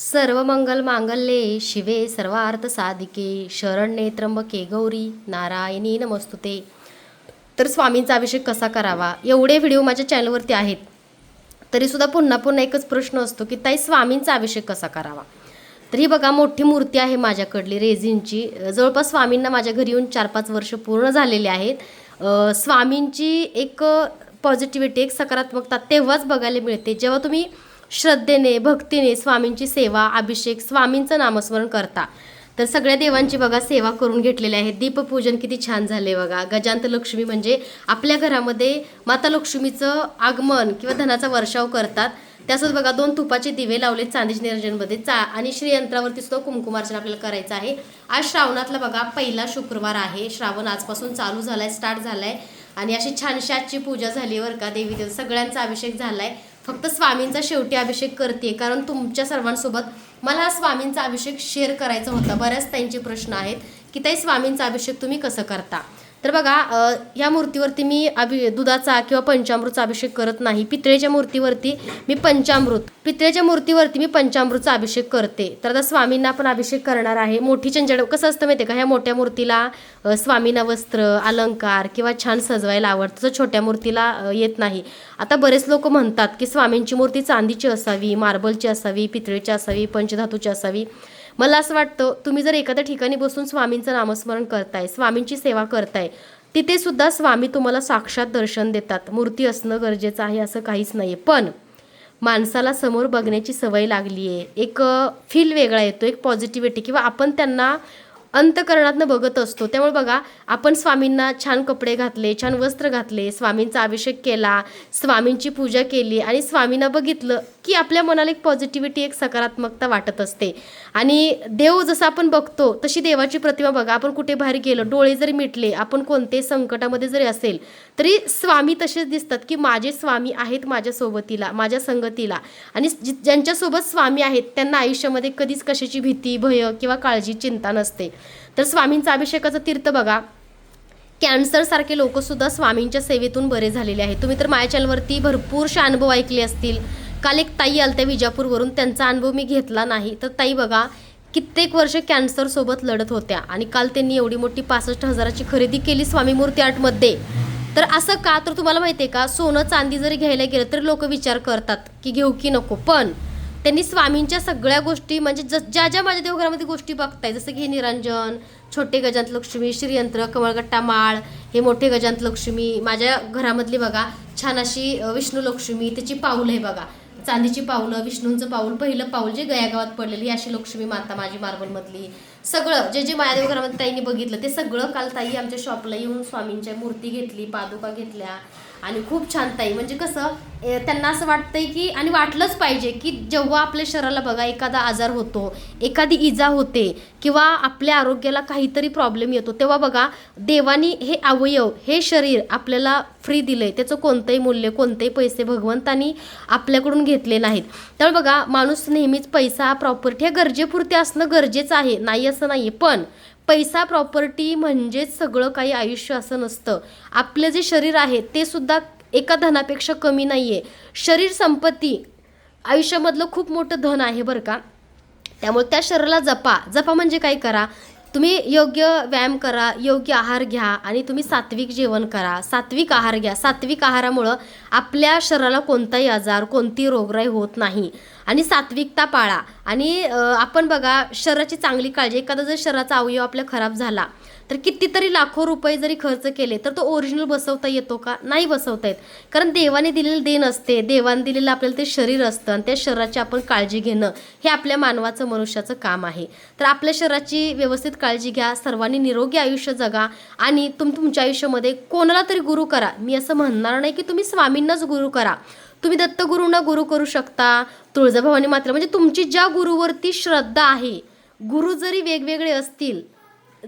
सर्व मंगल मांगल्ये शिवे सर्वार्थ साधिके शरण्ये त्र्यंबके गौरी नारायणी नमस्तुते. तर स्वामींचा अभिषेक कसा करावा? एवढे व्हिडिओ माझ्या चॅनलवरती आहेत. तरीसुद्धा पुन्हा पुन्हा एकच प्रश्न असतो की ताई स्वामींचा अभिषेक कसा करावा? तर ही बघा मोठी मूर्ती आहे माझ्याकडली रेझिनची. जवळपास स्वामींना माझ्या घरी येऊन चार पाच वर्ष पूर्ण झालेली आहेत. स्वामींची एक पॉझिटिव्हिटी एक सकारात्मकता तेव्हाच बघायला मिळते. जेव्हा तुम्ही श्रद्धेने भक्तीने स्वामींची सेवा अभिषेक स्वामींचं नामस्मरण करता. तर सगळ्या देवांची बघा सेवा करून घेतलेली आहे. दीपपूजन किती छान झाले बघा. गजांत लक्ष्मी म्हणजे आपल्या घरामध्ये माता लक्ष्मीचं आगमन किंवा धनाचा वर्षाव करतात. त्यासोबत बघा दोन तुपाचे दिवे लावले चांदीच्या निरंजनमध्ये. चा आणि श्रीयंत्रावरती सुद्धा कुंकुमार्चन आपल्याला करायचं आहे. आज श्रावणातला बघा पहिला शुक्रवार आहे. श्रावण आजपासून चालू झालाय स्टार्ट झालाय. आणि अशी छानशी आजची पूजा झाली बरं का देवी देव सगळ्यांचा अभिषेक झालाय. फक्त स्वामींचा शेवटी अभिषेक करते कारण तुमच्या सर्वांसोबत मला स्वामींचा अभिषेक शेअर करायचा होता. बऱ्याच त्यांचे प्रश्न आहेत की ताई स्वामींचा अभिषेक तुम्ही कसं करता? तर बघा या मूर्तीवरती मी अभि दुधाचा किंवा पंचामृतचा अभिषेक करत नाही. पितळेच्या मूर्तीवरती मी पंचामृत पितळेच्या मूर्तीवरती मी पंचामृतचा अभिषेक करते. तर आता स्वामींना पण अभिषेक करणार आहे. मोठी चंचड कसं असतं माहिती आहे का? ह्या मोठ्या मूर्तीला स्वामींना वस्त्र अलंकार किंवा छान सजवायला आवडतं. तसं छोट्या मूर्तीला येत नाही. आता बरेच लोक म्हणतात की स्वामींची मूर्ती चांदीची असावी मार्बलची असावी पितळेची असावी पंचधातूची असावी. मला असं वाटतं तुम्ही जर एखाद्या ठिकाणी बसून स्वामींचं नामस्मरण करताय स्वामींची सेवा करताय तिथे सुद्धा स्वामी तुम्हाला साक्षात दर्शन देतात. मूर्ती असणं गरजेचं आहे असं काहीच नाही आहे पण माणसाला समोर बघण्याची सवय लागली आहे एक फील वेगळा येतो. एक पॉझिटिव्हिटी किंवा आपण त्यांना अंतकरणातनं बघत असतो. त्यामुळे बघा आपण स्वामींना छान कपडे घातले छान वस्त्र घातले स्वामींचा अभिषेक केला स्वामींची पूजा केली आणि स्वामींना बघितलं की आपल्या मनाला एक पॉझिटिव्हिटी एक सकारात्मकता वाटत असते. आणि देव जसं आपण बघतो तशी देवाची प्रतिमा बघा आपण कुठे बाहेर गेलो डोळे जरी मिटले आपण कोणते संकटामध्ये जरी असेल तरी स्वामी तसेच दिसतात की माझे स्वामी आहेत माझ्या सोबतीला माझ्या संगतीला. आणि ज्यांच्यासोबत स्वामी आहेत त्यांना आयुष्यामध्ये कधीच कशाची भीती भय किंवा काळजी चिंता नसते. तर स्वामींचा अभिषेकाचं तीर्थ बघा. कॅन्सरसारखे लोकसुद्धा स्वामींच्या सेवेतून बरे झालेले आहेत. तुम्ही तर माझ्या चॅनलवरती भरपूरशे अनुभव ऐकले असतील. काल एक ताई आलत्या विजापूरवरून त्यांचा अनुभव मी घेतला नाही. तर ताई बघा कित्येक वर्ष कॅन्सरसोबत लढत होत्या आणि काल त्यांनी एवढी मोठी पासष्ट हजाराची खरेदी केली स्वामी मूर्ती आर्टमध्ये तर असं का? तर तुम्हाला माहिती आहे का? सोनं चांदी जरी घ्यायला गेलं तरी लोक विचार करतात की घेऊ की नको. पण त्यांनी स्वामींच्या सगळ्या गोष्टी म्हणजे ज ज्या ज्या माझ्या देवघरामध्ये गोष्टी बघताय जसं की हे निरंजन छोटे गजांत लक्ष्मी श्रीयंत्र कमळगट्टा माळ हे मोठे गजांत लक्ष्मी माझ्या घरामधली बघा छान अशी विष्णू लक्ष्मी त्याची पाऊल आहे बघा. चांदीची पाऊलं विष्णूंचं पाऊल पहिलं पाऊल जे गयागावात पडलेली ही अशी लक्ष्मी माता माझी मार्बलमधली. सगळं जे जे मायादेव घरामध्ये ताईंनी बघितलं ते सगळं काल ताई आमच्या शॉपला येऊन स्वामींच्या मूर्ती घेतली पादुका घेतल्या आणि खूप छान ताई. म्हणजे कसं त्यांना असं वाटतंय की आणि वाटलंच पाहिजे की जेव्हा आपल्या शरीराला बघा एखादा आजार होतो एखादी इजा होते किंवा आपल्या आरोग्याला काहीतरी प्रॉब्लेम येतो तेव्हा बघा देवानी हे अवयव हे शरीर आपल्याला फ्री दिलंय. त्याचं कोणतंही मूल्य कोणतेही पैसे भगवंतानी आपल्याकडून घेतले नाहीत. त्यामुळे बघा माणूस नेहमीच पैसा प्रॉपर्टी ह्या गरजेपुरते असणं गरजेचं आहे. नाही असं नाही पण पैसा प्रॉपर्टी म्हणजेच सगळं काही आयुष्य असं नसतं. आपलं जे शरीर आहे ते सुद्धा एका धनापेक्षा कमी नाही आहे शरीर संपत्ती आयुष्यामधलं खूप मोठं धन आहे बरं का. त्यामुळे त्या शरीराला जपा. जपा म्हणजे काय करा? तुम्ही योग्य व्यायाम करा योग्य आहार घ्या आणि तुम्ही सात्विक जेवण करा. सात्विक आहार घ्या. सात्विक आहारामुळं आपल्या शरीराला कोणताही आजार कोणती रोगराई होत नाही. आणि सात्विकता पाळा. आणि आपण बघा शरीराची चांगली काळजी एखादा जर शरीराचा अवयव आपला खराब झाला तर कितीतरी लाखो रुपये जरी खर्च केले तर तो ओरिजिनल बसवता येतो का? नाही बसवता येत. कारण देवाने दिलेलं देण असते देवाने दिलेलं आपल्याला ते शरीर असतं आणि त्या शरीराची आपण काळजी घेणं हे आपल्या मानवाचं मनुष्याचं काम आहे. तर आपल्या शरीराची व्यवस्थित काळजी घ्या सर्वांनी निरोगी आयुष्य जगा आणि तुम तुमच्या आयुष्यामध्ये कोणाला तरी गुरु करा. मी असं म्हणणार नाही की तुम्ही स्वामींनाच गुरु करा. तुम्ही दत्तगुरूंना गुरु करू शकता तुळजाभवानी मात्र म्हणजे तुमची ज्या गुरुवरती श्रद्धा आहे गुरु जरी वेगवेगळे असतील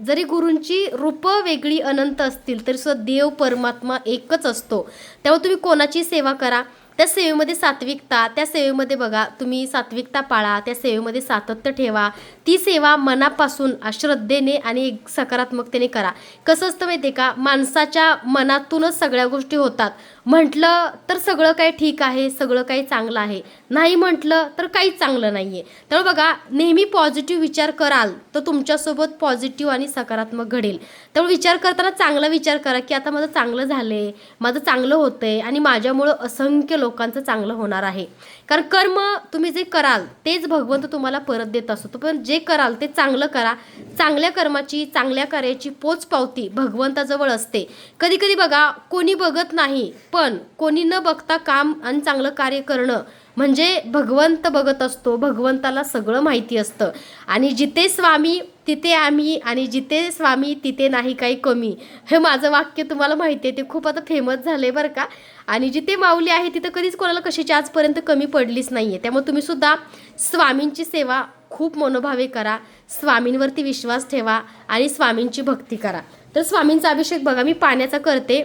जरी गुरूंची रूपं वेगळी अनंत असतील तरी सुद्धा देव परमात्मा एकच असतो. त्यामुळे तुम्ही कोणाची सेवा करा? त्या सेवेमध्ये सात्विकता त्या सेवेमध्ये बघा तुम्ही सात्विकता पाळा त्या सेवेमध्ये सातत्य ठेवा. ती सेवा मनापासून श्रद्धेने आणि एक सकारात्मकतेने करा. कसं असतं माहिती आहे का? माणसाच्या मनातूनच सगळ्या गोष्टी होतात. म्हटलं तर सगळं काही ठीक आहे सगळं काही चांगलं आहे. नाही म्हटलं तर काहीच चांगलं नाही आहे त्यामुळे बघा नेहमी पॉझिटिव्ह विचार कराल तर तुमच्यासोबत पॉझिटिव्ह आणि सकारात्मक घडेल. त्यामुळे विचार करताना चांगला विचार करा की आता माझं चांगलं झालं आहे माझं चांगलं होतं आहे आणि माझ्यामुळं असंख्य लोकांचं चांगलं होणार आहे. कारण कर्म तुम्ही जे कराल तेच भगवंत तुम्हाला परत देत असतो. पण जे कराल ते चांगलं करा. चांगल्या कर्माची चांगल्या कार्याची पोच पावती भगवंताजवळ असते. कधी कधी बघा कोणी बघत नाही पण कोणी न बघता काम आणि चांगलं कार्य करणं म्हणजे भगवंत बघत असतो भगवंताला सगळं माहिती असतं. आणि जिथे स्वामी तिथे आम्ही आणि जिथे स्वामी तिथे नाही काही कमी. हे माझं वाक्य तुम्हाला माहिती आहे ते खूप आता फेमस झालं आहे बरं का. आणि जिथे माऊली आहे तिथं कधीच कोणाला कशाची आजपर्यंत कमी पडलीच नाही आहे त्यामुळे तुम्ही सुद्धा स्वामींची सेवा खूप मनोभावे करा. स्वामींवरती विश्वास ठेवा आणि स्वामींची भक्ती करा. तर स्वामींचा अभिषेक बघा मी पाण्याचा करते.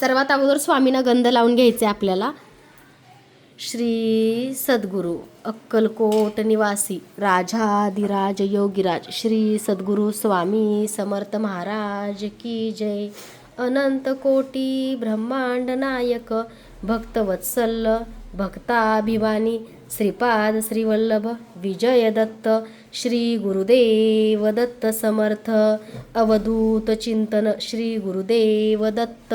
सर्वात अगोदर स्वामींना गंध लावून घ्यायचे आपल्याला. श्री सद्गुरू अक्कलकोट निवासी राजाधिराज योगीराज श्री सद्गुरू स्वामी समर्थ महाराज की जय। अनंत कोटी ब्रह्मांड नायक भक्तवत्सल भक्ताभिमानी श्रीपाद श्रीवल्लभ विजय दत्त श्री गुरुदेव दत्त समर्थ अवधूत चिंतन श्री गुरुदेव दत्त।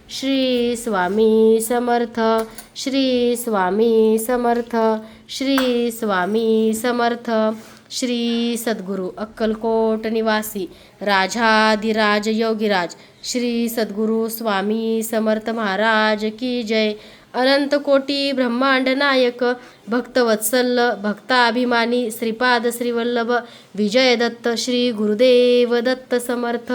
श्री स्वामी समर्थ श्री स्वामी समर्थ श्री स्वामी समर्थ श्री सद्गुरू अक्कलकोट निवासी राजाधिराज योगीराज श्री सद्गुरू स्वामी समर्थ महाराज की जय. अनंत कोटी ब्रह्मांड नायक भक्तवत्सल भक्ताभिमानी श्रीपाद श्रीवल्लभ विजयदत्त श्री गुरुदेव दत्त समर्थ.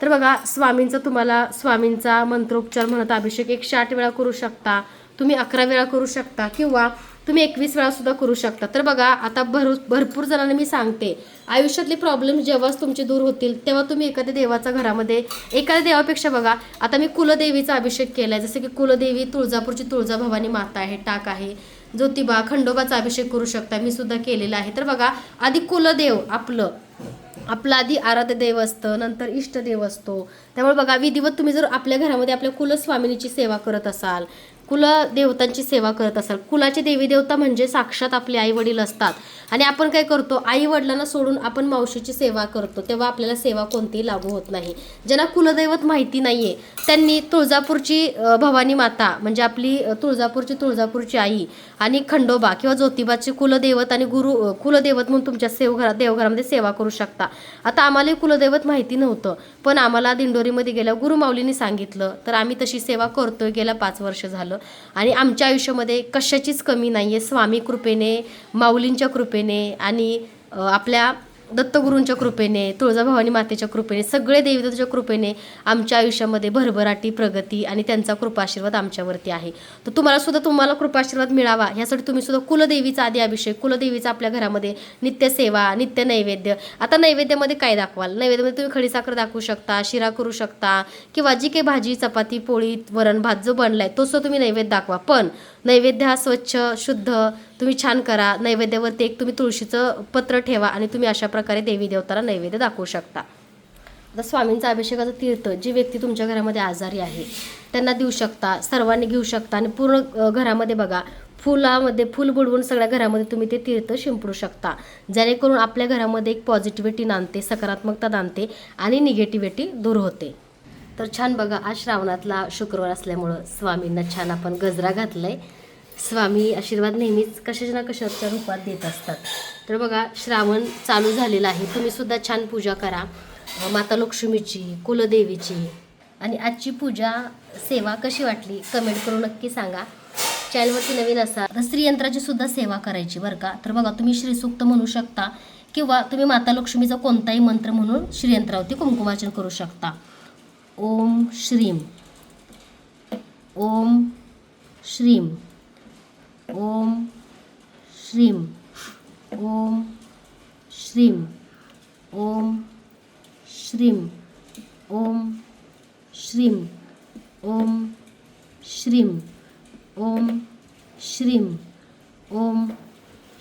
तर बघा स्वामींचा तुम्हाला स्वामींचा मंत्रोपचार म्हणत अभिषेक एकशे आठ वेळा करू शकता तुम्ही अकरा वेळा करू शकता किंवा तुम्ही एकवीस वेळा सुद्धा करू शकता. तर बघा आता भर भरपूर जणांना मी सांगते आयुष्यातले प्रॉब्लेम जेव्हाच तुमचे दूर होतील तेव्हा तुम्ही एखाद्या देवाच्या घरामध्ये एखाद्या देवापेक्षा बघा आता मी कुलदेवीचा अभिषेक केलाय जसं की कुलदेवी तुळजापूरची तुळजाभवानी माता आहे टाक आहे. ज्योतिबा खंडोबाचा अभिषेक करू शकता मी सुद्धा केलेला आहे. तर बघा आधी कुलदेव आपलं आपलं आधी आराध्य देव असतं नंतर इष्टदेव असतो. त्यामुळे बघा विधिवत तुम्ही जर आपल्या घरामध्ये आपल्या कुलस्वामिनीची सेवा करत असाल कुलदेवतांची सेवा करत असाल कुलाचे देवी देवता म्हणजे साक्षात आपले आई वडील असतात. आणि आपण काय करतो आई वडिलांना सोडून आपण मावशीची सेवा करतो तेव्हा आपल्याला सेवा कोणतीही लागू होत नाही. ज्यांना कुलदैवत माहिती नाही आहे त्यांनी तुळजापूरची भवानी माता म्हणजे आपली तुळजापूरची तुळजापूरची आई आणि खंडोबा किंवा ज्योतिबाचे कुलदैवत आणि गुरु कुलदैवत म्हणून तुमच्या सेवघरात देवघरामध्ये सेवा करू शकता. आता आम्हाला कुलदैवत माहिती नव्हतं पण आम्हाला दिंडोरीमध्ये गेल्या गुरुमाऊलींनी सांगितलं तर आम्ही तशी सेवा करतोय गेल्या पाच वर्ष झालं. आणि आमच्या आयुष्यामध्ये कशाचीच कमी नाही आहे स्वामी कृपेने माऊलींच्या कृपेने आणि आपल्या दत्तगुरूंच्या कृपेने तुळजाभवानी मातेच्या कृपेने सगळे देवीदत्तच्या कृपेने आमच्या आयुष्यामध्ये भरभराटी प्रगती आणि त्यांचा कृपाशीर्वाद आमच्यावरती आहे. तर तुम्हाला सुद्धा तुम्हाला कृपाशीर्वाद मिळावा. यासाठी तुम्ही सुद्धा कुलदेवीचा आधी अभिषेक कुलदेवीचा आपल्या घरामध्ये नित्य सेवा नित्य नैवेद्य. आता नैवेद्यामध्ये काय दाखवाल? नैवेद्यामध्ये तुम्ही खडी साखर दाखवू शकता शिरा करू शकता किंवा जी काही भाजी चपाती पोळी वरण भात जो बनलाय तो सुद्धा तुम्ही नैवेद्य दाखवा. पण नैवेद्य हा स्वच्छ शुद्ध तुम्ही छान करा. नैवेद्यावरती एक तुम्ही तुळशीचं पत्र ठेवा आणि तुम्ही अशा प्रकारे देवी देवताला नैवेद्य दाखवू शकता. आता स्वामींचा अभिषेकाचं तीर्थ जी व्यक्ती तुमच्या घरामध्ये आजारी आहे त्यांना देऊ शकता सर्वांनी घेऊ शकता आणि पूर्ण घरामध्ये बघा फुलामध्ये फुल बुडवून सगळ्या घरामध्ये तुम्ही ते तीर्थ शिंपडू शकता. जेणेकरून आपल्या घरामध्ये एक पॉझिटिव्हिटी नांदते सकारात्मकता नांदते आणि निगेटिव्हिटी दूर होते. तर छान बघा आज श्रावणातला शुक्रवार असल्यामुळं स्वामींना छान आपण गजरा घातलाय. स्वामी आशीर्वाद नेहमीच कशाच्या ना कशाच्या रूपात देत असतात. तर बघा श्रावण चालू झालेलं आहे. तुम्ही सुद्धा छान पूजा करा. माता लक्ष्मीची कुलदेवीची आणि आजची पूजा सेवा कशी वाटली कमेंट करून नक्की सांगा. चॅनलवरती नवीन असाल तर श्रीयंत्राची सुद्धा सेवा करायची बरं का. तर बघा तुम्ही श्रीसूक्त म्हणू शकता किंवा तुम्ही माता लक्ष्मीचा कोणताही मंत्र म्हणून श्रीयंत्रावरती कुंकुमार्चन करू शकता. ओम श्रीम. ओम श्रीम. ओम श्रीम ओम श्रीम ओम श्रीम ओम श्रीम ओम श्रीम ओम श्रीम ओम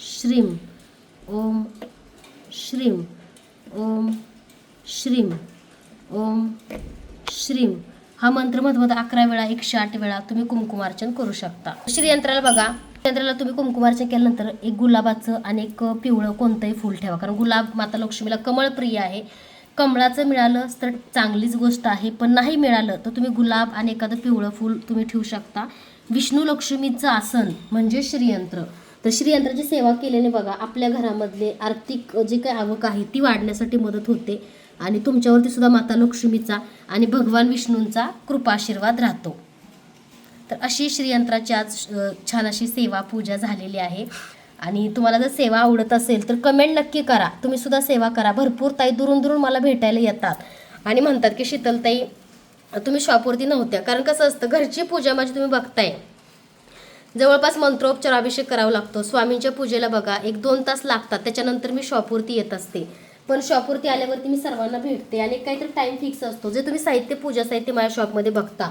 श्रीम ओम श्रीम ओम श्रीम ओम श्रीम हा मंत्र मधमध अकरा वेळा एकशे आठ वेळा तुम्ही कुमकुमार्चन करू शकता श्रीयंत्राला बघा यंत्राला तुम्ही कुंकुमार्चन केल्यानंतर एक गुलाबाचं आणि एक पिवळं कोणतंही फूल ठेवा. कारण गुलाब माता लक्ष्मीला कमळ प्रिय आहे. कमळाचं मिळालं तर चांगलीच गोष्ट आहे पण नाही मिळालं तर तुम्ही गुलाब आणि एखादं पिवळं फूल तुम्ही ठेवू शकता. विष्णू लक्ष्मीचं आसन म्हणजे श्रीयंत्र. तर श्रीयंत्राची सेवा केल्याने बघा आपल्या घरामधले आर्थिक जे काही आवक आहे ती वाढण्यासाठी मदत होते आणि तुमच्यावरती सुद्धा माता लक्ष्मीचा आणि भगवान विष्णूंचा कृपाशीर्वाद राहतो. तर अशी श्रीयंत्राची आज छान अशी सेवा पूजा झालेली आहे. आणि तुम्हाला जर सेवा आवडत असेल तर कमेंट नक्की करा. तुम्ही सुद्धा सेवा करा. भरपूर ताई दुरून दुरून मला भेटायला येतात. आणि म्हणतात की शीतलताई तुम्ही शॉपवरती नव्हत्या. कारण कसं असतं घरची पूजा माझी तुम्ही बघताय. जवळपास मंत्रोपचार अभिषेक करावा लागतो. स्वामींच्या पूजेला बघा एक दोन तास लागतात. त्याच्यानंतर मी शॉपवरती येत असते. पण शॉपवरती आल्यावरती मी सर्वांना भेटते आणि काहीतरी टाईम फिक्स असतो. जे तुम्ही साहित्य पूजा साहित्य माझ्या शॉपमध्ये बघता.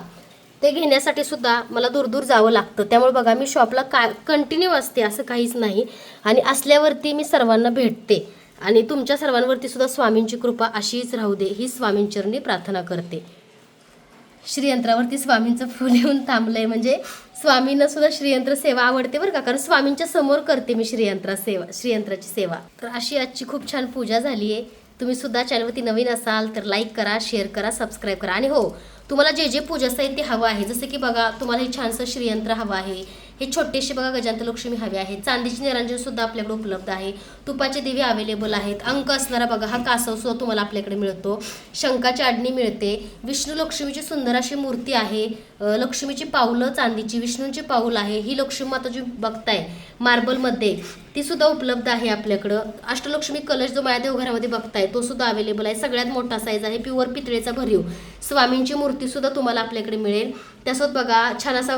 ते घेण्यासाठी सुद्धा मला दूर दूर जावं लागतं. त्यामुळे बघा मी शॉपला का कंटिन्यू असते असं काहीच नाही. आणि असल्यावरती मी सर्वांना भेटते. आणि तुमच्या सर्वांवरती सुद्धा स्वामींची कृपा अशीच राहू दे ही स्वामींचरणी प्रार्थना करते. श्रीयंत्रावरती स्वामींचं फुल येऊन थांबलंय म्हणजे स्वामींना सुद्धा श्रीयंत्र सेवा आवडते बरं का? कारण स्वामींच्या समोर करते मी श्रीयंत्रा सेवा श्रीयंत्राची सेवा. तर अशी आजची खूप छान पूजा झाली आहे तुम्ही सुद्धा चॅनलवरती नवीन असाल तर लाईक करा शेअर करा सबस्क्राईब करा. आणि हो तुम्हाला जे जे पूजा साहित्य हवं आहे जसं की बघा तुम्हाला हे छानसं श्रीयंत्र हवं आहे हे छोटेसे बघा गजांत लक्ष्मी हवे आहे चांदीची निरंजन सुद्धा आपल्याकडे उपलब्ध आहे तुपाचे दिवे अवेलेबल आहेत अंक असणारा बघा हा कासव सुद्धा तुम्हाला आपल्याकडे मिळतो शंकाची आडणी मिळते विष्णू लक्ष्मीची सुंदर अशी मूर्ती आहे लक्ष्मीची पावलं चांदीची विष्णूंची पाऊल आहे ही लक्ष्मी माता जी बघताय मार्बलमध्ये ती सुद्धा उपलब्ध आहे आपल्याकडं. अष्टलक्ष्मी कलश जो माझ्या देवघरामध्ये बघताय तो सुद्धा अवेलेबल आहे. सगळ्यात मोठा साईज आहे प्युअर पितळेचा भरीव. स्वामींची मूर्ती सुद्धा तुम्हाला आपल्याकडे मिळेल. त्यासोबत बघा छान असा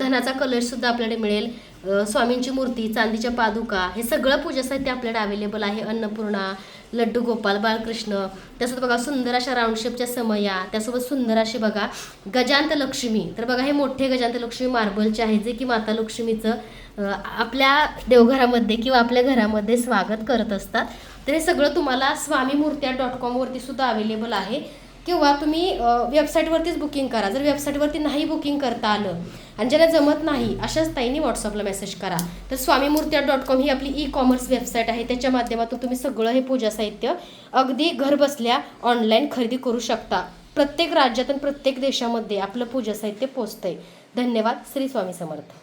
धनाचा कलश सुद्धा आपल्याकडे मिळेल. स्वामींची मूर्ती चांदीच्या पादुका हे सगळं पूजा साहित्य आपल्याकडे अवेलेबल आहे. अन्नपूर्णा लड्डू गोपाल बाळकृष्ण. त्यासोबत बघा सुंदर अशा राऊंडशेपच्या समया त्यासोबत सुंदर असे बघा गजांत लक्ष्मी तर बघा हे मोठे गजांत लक्ष्मी मार्बलचे आहे जे की माता लक्ष्मीचं आपल्या देवघरामध्ये किंवा आपल्या घरामध्ये स्वागत करत असतात. तर हे सगळं तुम्हाला स्वामी मूर्त्या डॉट कॉमवरती सुद्धा अवेलेबल आहे. किंवा तुम्ही वेबसाईटवरतीच बुकिंग करा. जर वेबसाईटवरती नाही बुकिंग करता आलं आणि ज्याला जमत नाही अशाच ताईंनी व्हॉट्सअपला मेसेज करा. तर स्वामीमूर्त्या डॉट कॉम ही आपली ई कॉमर्स वेबसाईट आहे. त्याच्या माध्यमातून तुम्ही सगळं हे पूजा साहित्य अगदी घरबसल्या ऑनलाईन खरेदी करू शकता. प्रत्येक राज्यात आणि प्रत्येक देशामध्ये आपलं पूजा साहित्य पोचतंय. धन्यवाद. श्री स्वामी समर्थ.